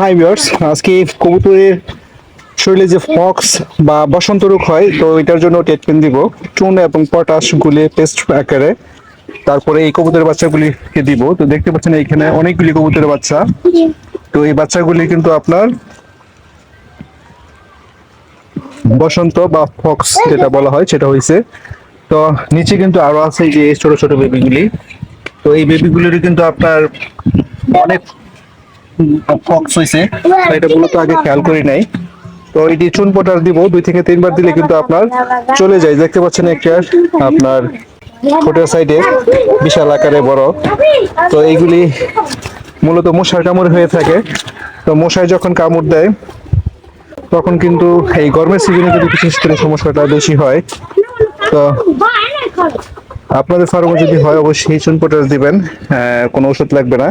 Hi viewers আজকে কবুতরের শরীরে যে ফক্স বা বসন্ত রোগ হয়, তো এটার জন্য ট্রিটমেন্ট দিব। চুন এবং পটাশ গুলে পেস্ট আকারে। তারপরে এই কবুতরের বাচ্চাগুলিকে দিব। তো দেখতে পাচ্ছেন এখানে অনেকগুলি কবুতরের বাচ্চা। তো এই বাচ্চাগুলি কিন্তু আপনার বসন্ত বা ফক্স যেটা বলা হয়, সেটা হয়েছে তো নিচে কিন্তু আরও আছে যে ছোট ছোট বেবিগুলি তো এই বেবিগুলির কিন্তু আপনার অনেক ফক্স হয়েছে এটা মূলত আগে খেয়াল করি নাই। তো এটি চুন পটার দিব দুই থেকে তিনবার দিলে কিন্তু আপনার চলে যায়। দেখতে পাচ্ছেন একটা আপনার ঠোঁটের সাইডে বিশাল আকারে বড়। তো এইগুলি মূলত মশার কামড় হয়ে থাকে। তো মশায় যখন কামড় দেয় তখন কিন্তু এই গরমের সিজনে যদি বিশেষ করে সমস্যাটা বেশি হয়। তো আপনাদের ফার্মে যদি হয় অবশ্যই চুন পটাশ দিবেন। আহ, কোনো ওষুধ লাগবে না।